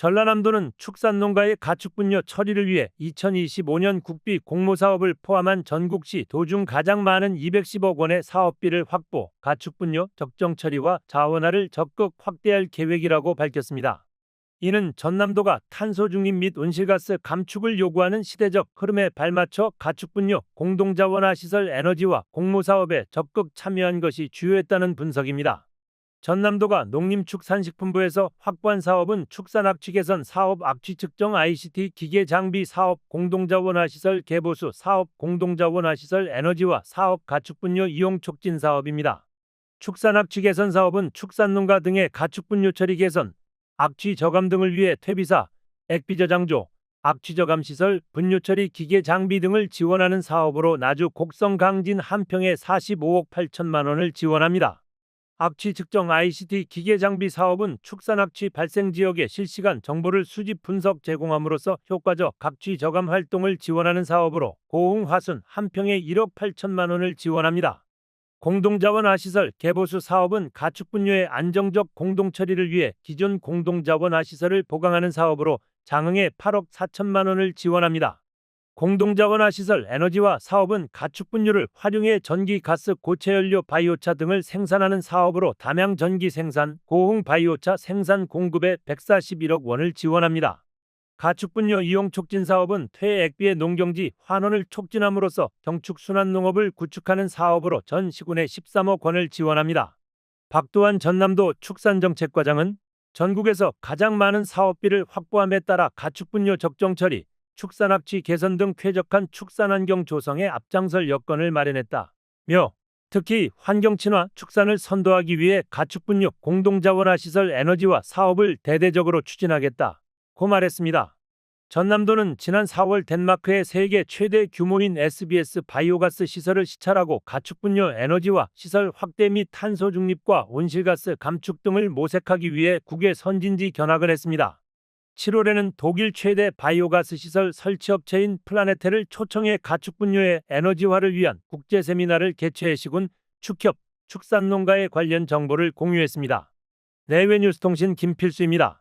전라남도는 축산농가의 가축분뇨 처리를 위해 2025년 국비 공모사업을 포함한 전국시 도중 가장 많은 210억 원의 사업비를 확보, 가축분뇨 적정 처리와 자원화를 적극 확대할 계획이라고 밝혔습니다. 이는 전남도가 탄소 중립 및 온실가스 감축을 요구하는 시대적 흐름에 발맞춰 가축분뇨 공동자원화 시설 에너지와 공모사업에 적극 참여한 것이 주요했다는 분석입니다. 전남도가 농림축산식품부에서 확보한 사업은 축산악취 개선 사업 악취 측정 ICT 기계 장비 사업 공동자원화 시설 개보수 사업 공동자원화 시설 에너지와 사업 가축분뇨 이용 촉진 사업입니다. 축산악취 개선 사업은 축산농가 등의 가축분뇨 처리 개선, 악취 저감 등을 위해 퇴비사, 액비저장조, 악취 저감 시설, 분뇨 처리 기계 장비 등을 지원하는 사업으로 나주 곡성 강진 한 평에 45억 8천만 원을 지원합니다. 악취 측정 ICT 기계 장비 사업은 축산 악취 발생 지역의 실시간 정보를 수집 분석 제공함으로써 효과적 각취 저감 활동을 지원하는 사업으로 고흥 화순 한 평에 1억 8천만 원을 지원합니다. 공동자원화 시설 개보수 사업은 가축 분뇨의 안정적 공동 처리를 위해 기존 공동자원화 시설을 보강하는 사업으로 장흥에 8억 4천만 원을 지원합니다. 공동자원화 시설 에너지화 사업은 가축분유를 활용해 전기, 가스, 고체연료, 바이오차 등을 생산하는 사업으로 담양 전기 생산, 고흥 바이오차 생산 공급에 141억 원을 지원합니다. 가축분유 이용 촉진 사업은 퇴액비의 농경지 환원을 촉진함으로써 경축 순환 농업을 구축하는 사업으로 전 시군에 13억 원을 지원합니다. 박도환 전남도 축산정책과장은 전국에서 가장 많은 사업비를 확보함에 따라 가축분유 적정 처리, 축산 합치 개선 등 쾌적한 축산 환경 조성에 앞장설 여건을 마련했다. 며 특히 환경 친화 축산을 선도하기 위해 가축분유 공동자원화 시설 에너지화 사업을 대대적으로 추진하겠다. 고 말했습니다. 전남도는 지난 4월 덴마크의 세계 최대 규모인 SBS 바이오가스 시설을 시찰하고 가축분유 에너지화 시설 확대 및 탄소 중립과 온실가스 감축 등을 모색하기 위해 국외 선진지 견학을 했습니다. 7월에는 독일 최대 바이오가스 시설 설치 업체인 플라네테를 초청해 가축분유의 에너지화를 위한 국제 세미나를 개최해 시군 축협 축산농가에 관련 정보를 공유했습니다. 내외뉴스통신 김필수입니다.